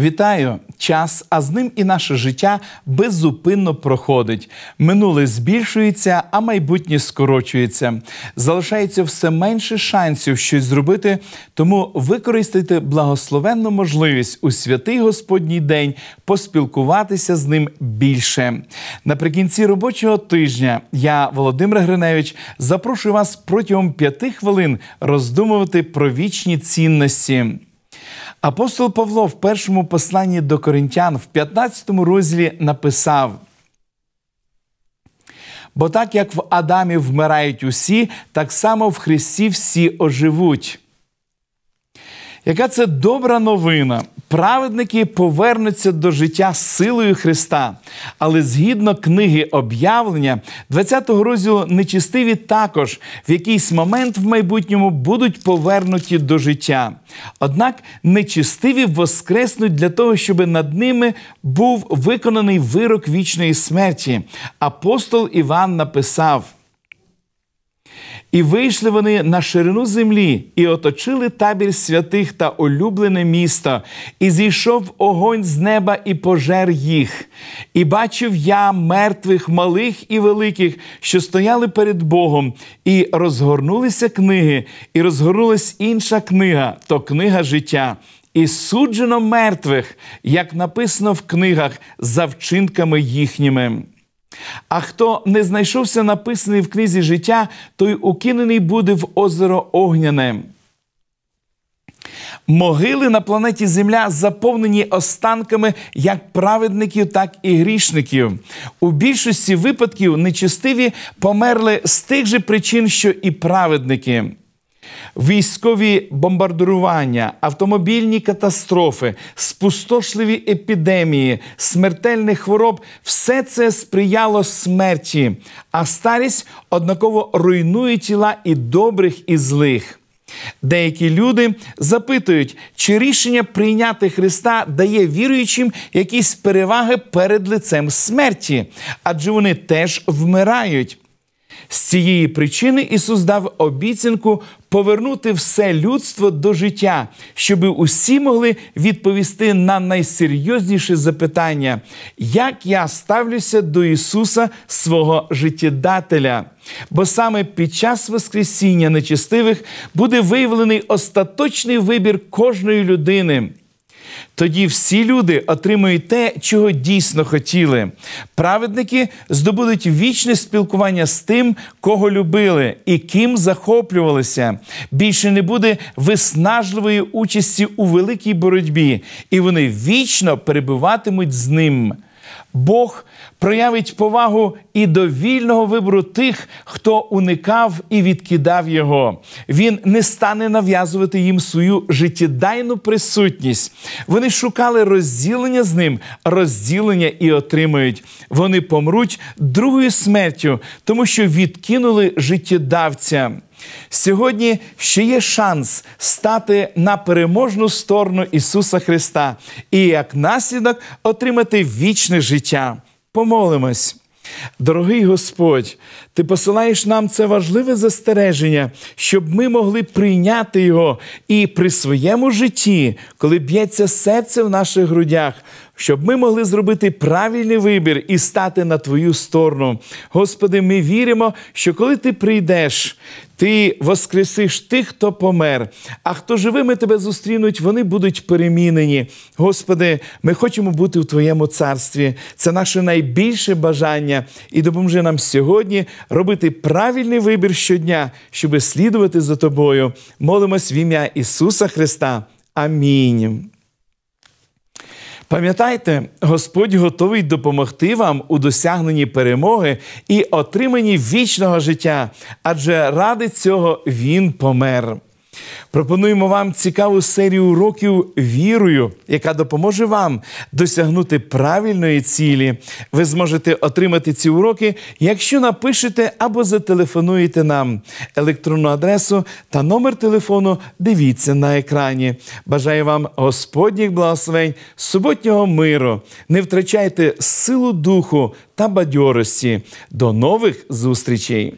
Вітаю! Час, а з ним і наше життя беззупинно проходить. Минуле збільшується, а майбутнє скорочується. Залишається все менше шансів щось зробити, тому використайте благословенну можливість у святий Господній день поспілкуватися з ним більше. Наприкінці робочого тижня я, Володимир Гриневич, запрошую вас протягом п'яти хвилин роздумувати про вічні цінності. Апостол Павло в першому посланні до коринтян в 15 розділі написав: Бо так як в Адамі вмирають усі, так само в Христі всі оживуть. Яка це добра новина? Праведники повернуться до життя силою Христа. Але згідно книги об'явлення, 20-го розділу нечистиві також в якийсь момент в майбутньому будуть повернуті до життя. Однак нечистиві воскреснуть для того, щоб над ними був виконаний вирок вічної смерті. Апостол Іван написав. І вийшли вони на ширину землі, і оточили табір святих та улюблене місто, і зійшов огонь з неба і пожер їх. І бачив я мертвих, малих і великих, що стояли перед Богом, і розгорнулися книги, і розгорнулась інша книга то книга життя. І суджено мертвих, як написано в книгах, за вчинками їхніми. А хто не знайшовся написаний в книзі життя, той укинений буде в озеро Огняне. Могили на планеті Земля заповнені останками як праведників, так і грішників. У більшості випадків нечистиві померли з тих же причин, що і праведники. Військові бомбардування, автомобільні катастрофи, спустошливі епідемії, смертельних хвороб все це сприяло смерті, а старість однаково руйнує тіла і добрих, і злих. Деякі люди запитують, чи рішення прийняти Христа дає віруючим якісь переваги перед лицем смерті, адже вони теж вмирають. З цієї причини Ісус дав обіцянку повернути все людство до життя, щоб усі могли відповісти на найсерйозніше запитання, як я ставлюся до Ісуса, свого життєдателя. Бо саме під час Воскресіння нечестивих буде виявлений остаточний вибір кожної людини. Тоді всі люди отримують те, чого дійсно хотіли. Праведники здобудуть вічне спілкування з тим, кого любили і ким захоплювалися. Більше не буде виснажливої участі у великій боротьбі, і вони вічно перебуватимуть з ним. Бог проявить повагу і до вільного вибору тих, хто уникав і відкидав його. Він не стане нав'язувати їм свою життєдайну присутність. Вони шукали розділення з ним, розділення і отримають. Вони помруть другою смертю, тому що відкинули життєдавця. Сьогодні ще є шанс стати на переможну сторону Ісуса Христа і як наслідок отримати вічне життя. Помолимось. Дорогий Господь, Ти посилаєш нам це важливе застереження, щоб ми могли прийняти його і при своєму житті, коли б'ється серце в наших грудях, щоб ми могли зробити правильний вибір і стати на Твою сторону. Господи, ми віримо, що коли Ти прийдеш, Ти воскресиш тих, хто помер, а хто живими тебе зустрінуть, вони будуть перемінені. Господи, ми хочемо бути у Твоєму царстві. Це наше найбільше бажання і допоможи нам сьогодні робити правильний вибір щодня, щоб слідувати за Тобою. Молимось в ім'я Ісуса Христа. Амінь. Пам'ятайте, Господь готовий допомогти вам у досягненні перемоги і отриманні вічного життя, адже ради цього Він помер. Пропонуємо вам цікаву серію уроків вірою, яка допоможе вам досягнути правильної цілі. Ви зможете отримати ці уроки, якщо напишете або зателефонуєте нам. Електронну адресу та номер телефону дивіться на екрані. Бажаю вам Господніх благословень, суботнього миру. Не втрачайте силу духу та бадьорості. До нових зустрічей!